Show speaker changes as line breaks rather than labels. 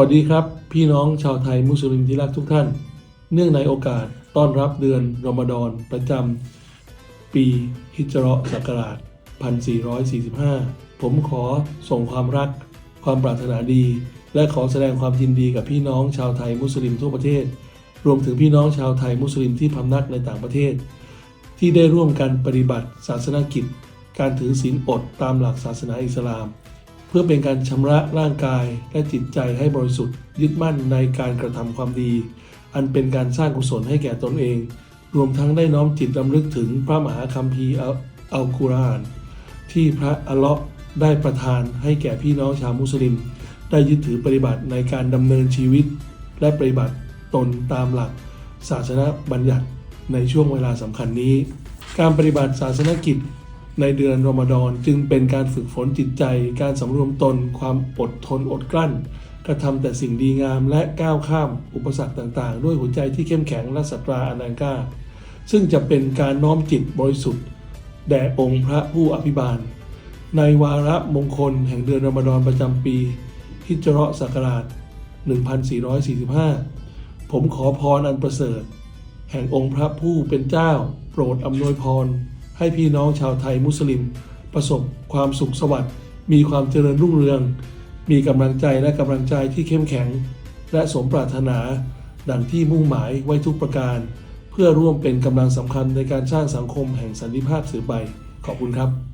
วัสดีครับ พี่น้องชาวไทยมุสลิมที่รักทุกท่าน เนื่องในโอกาสต้อนรับเดือนรอมฎอนประจำปีฮิจเราะศักราช 1445 ผมขอส่งความรัก ความปรารถนาดี และขอแสดงความยินดีกับพี่น้องชาวไทยมุสลิมทั่วประเทศ รวมถึงพี่น้องชาวไทยมุสลิมที่พำนักในต่างประเทศ ที่ได้ร่วมกันปฏิบัติศาสนกิจ การถือศีลอดตามหลักศาสนาอิสลาม พื่อเป็นการชำระร่างกายและจิตใจให้บริสุทธิ์ ยึดมั่นในการกระทำความดี อันเป็นการสร้างกุศลให้แก่ตนเอง รวมทั้งได้น้อมจิตรำลึกถึงพระมหาคัมภีร์อัลอัลกุรอาน ที่พระอัลเลาะห์ได้ประทานให้แก่พี่น้องชาวมุสลิม ได้ยึดถือปฏิบัติในการดำเนินชีวิต และปฏิบัติตนตามหลัก ศาสนบัญญัติในช่วงเวลาสำคัญนี้ การปฏิบัติศาสนกิจ ในเดือนรอมฎอนจึงเป็นการฝึกฝนจิตใจ การสำรวมตน ความอดทนอดกลั้น กระทำแต่สิ่งดีงามและก้าวข้ามอุปสรรคต่างๆ ด้วยหัวใจที่เข้มแข็งและศรัทธาอันแรงกล้าซึ่งจะเป็นการน้อมจิตบริสุทธิ์ แด่องค์พระผู้อภิบาล ในวาระมงคลแห่งเดือนรอมฎอนประจำปีฮิจเราะศักราช 1445 ผมขอพรอันประเสริฐ แห่งองค์พระผู้เป็นเจ้า โปรดอำนวยพร ให้พี่น้องชาวไทยมุสลิม ประสบความสุขสวัสดิ์มีความเจริญรุ่งเรือง มีกำลังใจและกำลังใจที่เข้มแข็ง และสมปรารถนา ดังที่มุ่งหมายไว้ทุกประการ เพื่อร่วมเป็นกำลังสำคัญในการสร้างสังคมแห่งสันติภาพสืบไป ขอบคุณครับ